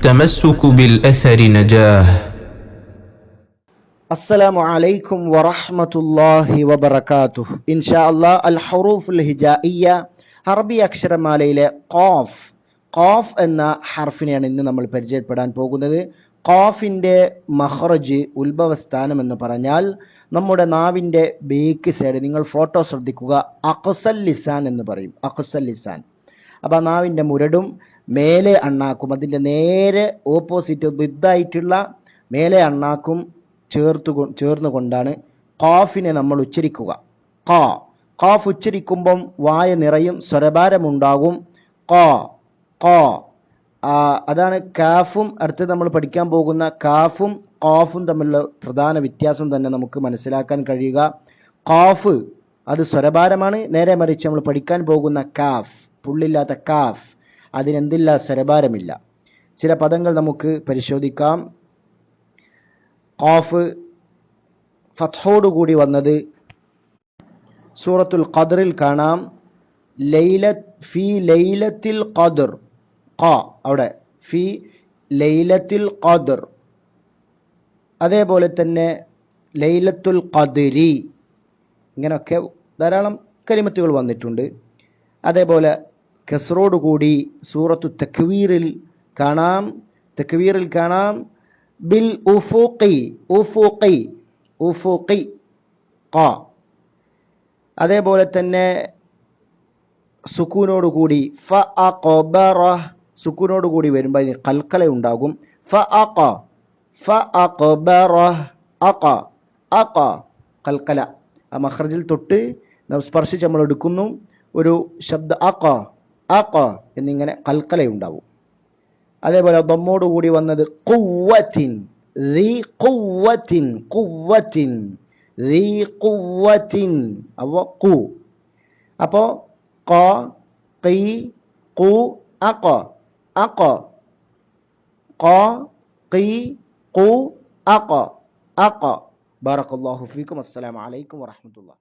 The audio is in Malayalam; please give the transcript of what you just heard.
التمسك بالأثر نجاه السلام عليكم ورحمة الله وبركاته إن شاء الله الحروف الهجائية അറബി അക്ഷരമാലയിലെ ഖാഫ് ഖാഫ് എന്ന ഹർഫിനെയാണ് ഇന്ന് നമ്മൾ പരിചയപ്പെടാൻ പോകുന്നത് ഖാഫിൻ്റെ മഹ്റജ് ഉത്ഭവസ്ഥാനം എന്ന് പറഞ്ഞാൽ നമ്മുടെ നാവിൻ്റെ ബേക്ക് സൈഡ് നിങ്ങൾ ഫോട്ടോ ശ്രദ്ധിക്കുക അഖസൽ ലിസാൻ എന്ന് പറയും അഖസൽ ലിസാൻ അപ്പോൾ ആ നാവിൻ്റെ മുരടും മേലെ അണ്ണാക്കും അതിന്റെ നേരെ ഓപ്പോസിറ്റ് ബിദ്ധായിട്ടുള്ള മേലെ അണ്ണാക്കും ചേർത്ത് കൊ- ചേർന്നുകൊണ്ടാണ് ഖാഫിനെ നമ്മൾ ഉച്ചരിക്കുക. ഖാ ഖാഫ് ഉച്ചരിക്കുമ്പം വായ നിറയും സ്വരഭാരമുണ്ടാകും. ഖാ ആ, അതാണ് കാഫും അടുത്ത് നമ്മൾ പഠിക്കാൻ പോകുന്ന കാഫും ഖാഫും തമ്മിലുള്ള പ്രധാന വ്യത്യാസം തന്നെ നമുക്ക് മനസ്സിലാക്കാൻ കഴിയുക. ഖാഫ് അത് സ്വരഭാരമാണ്. നേരെ മറിച്ച് നമ്മൾ പഠിക്കാൻ പോകുന്ന കാഫ് പുള്ളില്ലാത്ത കാഫ്. അതിനെന്തില്ല സ്വരഭാരമില്ല ചില പദങ്ങൾ നമുക്ക് പരിശോധിക്കാം. ഖാഫ് ഫത്തോടുകൂടി വന്നത് സൂറത്തുൽ ഖദറിൽ കാണാം. ലൈല ഫി ലൈലത്തിൽ ഖദർ ഖ അവിടെ ഫി ലൈലത്തിൽ ഖദർ. അതേപോലെ തന്നെ ലൈലത്തുൽ ഖദരി ഇങ്ങനെയൊക്കെ ധാരാളം കരിമത്തുകൾ വന്നിട്ടുണ്ട്. അതേപോലെ കസറോടുകൂടി സൂറത്തു തക്വീറിൽ കാണാം. തക്വീറിൽ കാണാം. ബിൽ ഉഫൂഖി ഉഫൂഖി ഉഫൂഖി ഖാ. അതേപോലെ തന്നെ സുക്കൂനോടുകൂടി ഫ അഖബറ സുക്കൂനോടുകൂടി വരുമ്പോൾ അതിന് കൽക്കല ഉണ്ടാകും. ഫ അഖ ഫ അഖബറ അഖ അഖ കൽക്കല. ആ മഖ്റജിൽ തൊട്ട് സ്പർശിച്ച് നമ്മൾ എടുക്കുന്നു. ഒരു ശബ്ദ അഖ അക എന്നിങ്ങനെ കൽക്കലയുണ്ടാവും അതേപോലെ ദമ്മോട് കൂടി വന്നത് കുവ്വത്തിൻ ദി കുവ്വത്തിൻ കുവ്വത്തിൻ അപ്പോൾ കു അപ്പോൾ ക കി കു അക അക ക കി കു അക അക ബാറക്കല്ലാഹു ഫീക്കും. അസ്സലാമലൈക്കും വറഹമത്തുള്ള